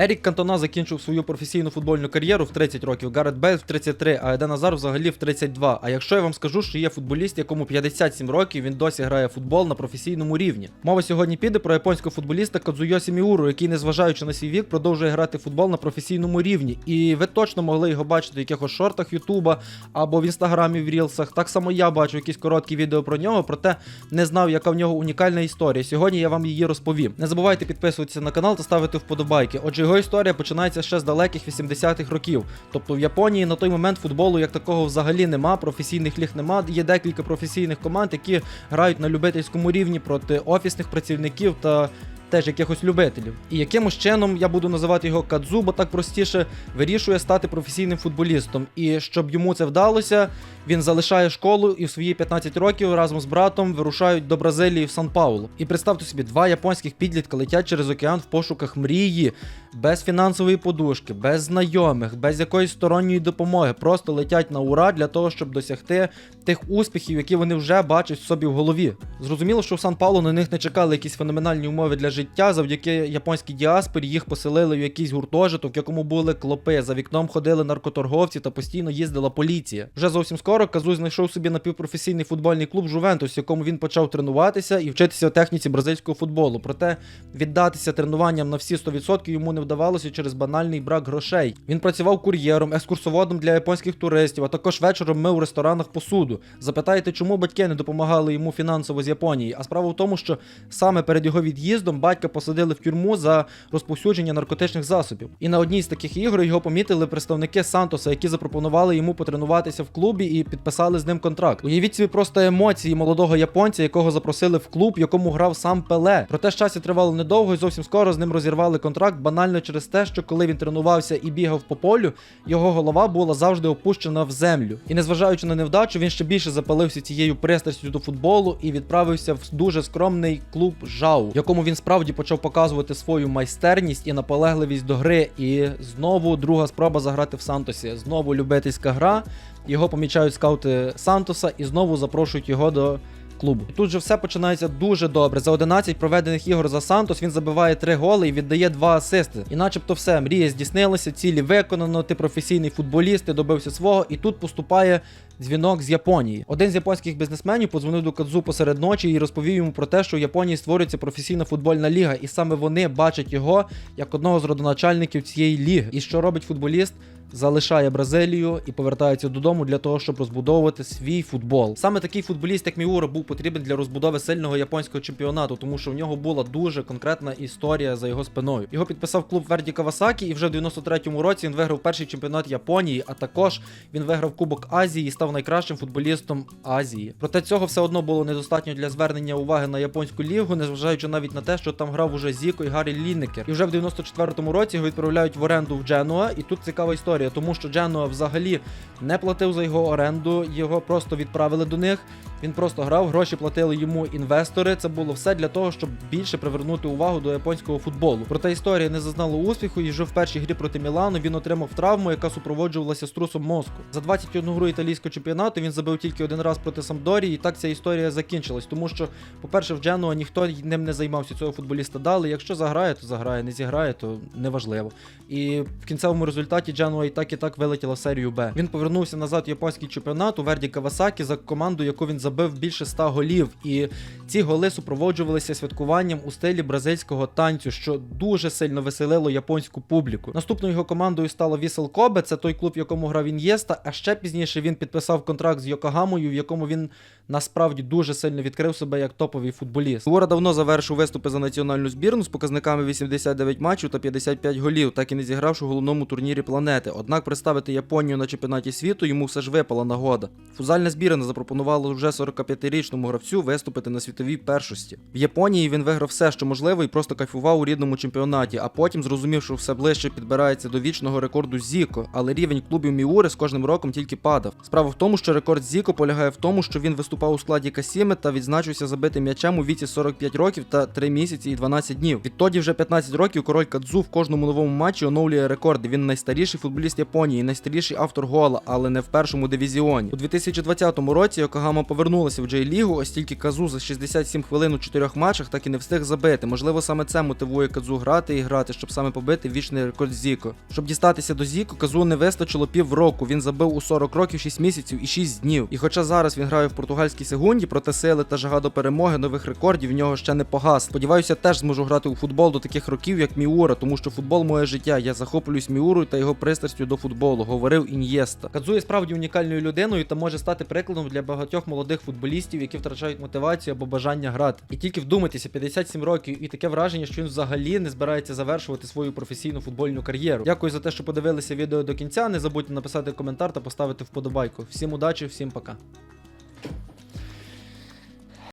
Ерік Кантона закінчив свою професійну футбольну кар'єру в 30 років, Гарет Бейл в 33, а Еден Азар взагалі в 32. А якщо я вам скажу, що є футболіст, якому 57 років, він досі грає футбол на професійному рівні. Мова сьогодні піде про японського футболіста Кадзуйосі Міуру, який, незважаючи на свій вік, продовжує грати футбол на професійному рівні. І ви точно могли його бачити в якихось шортах Ютуба або в інстаграмі в Рілсах. Так само я бачу якісь короткі відео про нього, проте не знав, яка в нього унікальна історія. Сьогодні я вам її розповім. Не забувайте підписуватися на канал та ставити вподобайки. Отже, його історія починається ще з далеких 80-х років. Тобто в Японії на той момент футболу як такого взагалі нема, професійних ліг нема. Є декілька професійних команд, які грають на любительському рівні проти офісних працівників та. Теж якихось любителів. І якимось чином я буду називати його Кадзу, бо так простіше вирішує стати професійним футболістом. І щоб йому це вдалося, він залишає школу і в свої 15 років разом з братом вирушають до Бразилії в Сан Паулу. І представте собі, два японських підлітка летять через океан в пошуках мрії, без фінансової подушки, без знайомих, без якоїсь сторонньої допомоги. Просто летять на ура для того, щоб досягти тих успіхів, які вони вже бачать в собі в голові. Зрозуміло, що в Сан Паулу на них не чекали якісь феноменальні умови для життя. Завдяки японській діаспорі їх поселили в якийсь гуртожиток, в якому були клопи. За вікном ходили наркоторговці та постійно їздила поліція. Вже зовсім скоро Казуй знайшов собі напівпрофесійний футбольний клуб Жувентус, в якому він почав тренуватися і вчитися техніці бразильського футболу. Проте віддатися тренуванням на всі 100% йому не вдавалося через банальний брак грошей. Він працював кур'єром, екскурсоводом для японських туристів, а також вечором мив у ресторанах посуду. Запитаєте, чому батьки не допомагали йому фінансово з Японії? А справа в тому, що саме перед його від'їздом батька посадили в тюрму за розповсюдження наркотичних засобів. І на одній з таких ігор його помітили представники Сантоса, які запропонували йому потренуватися в клубі і підписали з ним контракт. Уявіть собі просто емоції молодого японця, якого запросили в клуб, якому грав сам Пеле. Проте щастя тривало недовго, і зовсім скоро з ним розірвали контракт банально через те, що коли він тренувався і бігав по полю, його голова була завжди опущена в землю. І незважаючи на невдачу, він ще більше запалився цією пристрастю до футболу і відправився в дуже скромний клуб Жау, якому він справді почав показувати свою майстерність і наполегливість до гри. І знову друга спроба заграти в Сантосі. Знову любительська гра. Його помічають скаути Сантоса і знову запрошують його до клубу. Тут же все починається дуже добре. За 11 проведених ігор за Сантос він забиває 3 голи і віддає 2 асисти. І начебто все, мрія здійснилася, цілі виконано, ти професійний футболіст, ти добився свого, і тут поступає дзвінок з Японії. Один з японських бізнесменів подзвонив до Кадзу посеред ночі і розповів йому про те, що в Японії створюється професійна футбольна ліга, і саме вони бачать його як одного з родоначальників цієї ліги. І що робить футболіст? Залишає Бразилію і повертається додому для того, щоб розбудовувати свій футбол. Саме такий футболіст, як Міура, був потрібен для розбудови сильного японського чемпіонату, тому що в нього була дуже конкретна історія за його спиною. Його підписав клуб Верді Кавасакі, і вже в 93-му році він виграв перший чемпіонат Японії, а також він виграв Кубок Азії і став найкращим футболістом Азії. Проте цього все одно було недостатньо для звернення уваги на японську лігу, незважаючи навіть на те, що там грав уже Зіко і Гаррі Ліннекер. І вже в 94-му році його відправляють в оренду в Дженуа, і тут цікава історія, тому що Дженуа взагалі не платив за його оренду, його просто відправили до них. Він просто грав, гроші платили йому інвестори. Це було все для того, щоб більше привернути увагу до японського футболу. Проте історія не зазнала успіху, і вже в першій грі проти Мілану він отримав травму, яка супроводжувалася струсом мозку. За 21 гру італійського чемпіонату він забив тільки один раз проти Самдорії, і так ця історія закінчилась. Тому що, по-перше, в Дженуа ніхто ним не займався. Цього футболіста дали. Якщо заграє, то заграє, не зіграє, то неважливо. І в кінцевому результаті Дженуа і так і так вилетіла в серію Б. Він повернувся назад в японський чемпіонат у Верді Кавасакі за команду, яку він забив більше 100 голів. І ці голи супроводжувалися святкуванням у стилі бразильського танцю, що дуже сильно веселило японську публіку. Наступною його командою стала Вісел Кобе, це той клуб, в якому грав Ін'єста. А ще пізніше він підписав контракт з Йокогамою, в якому він насправді дуже сильно відкрив себе як топовий футболіст. Гора давно завершив виступи за національну збірну з показниками 89 матчів та 55 голів, так і не зігравши у головному турнірі планети. Однак представити Японію на чемпіонаті світу йому все ж випала нагода. Фузальна збірна запропонувала вже 45-річному гравцю виступити на світовій першості. В Японії він виграв все, що можливо, і просто кайфував у рідному чемпіонаті, а потім зрозумів, що все ближче підбирається до вічного рекорду Зіко, але рівень клубів Міури з кожним роком тільки падав. Справа в тому, що рекорд Зіко полягає в тому, що він виступав у складі Касіми та відзначився забитим м'ячем у віці 45 років та 3 місяці і 12 днів. Відтоді вже 15 років король Кадзу в кожному новому матчі оновлює рекорди. Він найстаріший футболіст Японії, найстаріший автор гола, але не в першому дивізіоні. У 2020 році Йокогама повернув повернулися в Джей-лігу, ось тільки Казу за 67 хвилин у чотирьох матчах так і не встиг забити. Можливо, саме це мотивує Казу грати і грати, щоб саме побити вічний рекорд Зіко. Щоб дістатися до Зіко, Казу не вистачило півроку. Він забив у 40 років 6 місяців і 6 днів. І хоча зараз він грає в португальській сегунді, проте сили та жага до перемоги нових рекордів в нього ще не погас. Сподіваюся, теж зможу грати у футбол до таких років, як Міура, тому що футбол моє життя. Я захоплююсь Міурою та його пристрастю до футболу, говорив Ін'єста. Кадзу є справді унікальною людиною та може стати прикладом для багатьох молодих футболістів, які втрачають мотивацію або бажання грати. І тільки вдумайтеся, 57 років, і таке враження, що він взагалі не збирається завершувати свою професійну футбольну кар'єру. Дякую за те, що подивилися відео до кінця. Не забудьте написати коментар та поставити вподобайку. Всім удачі, всім пока.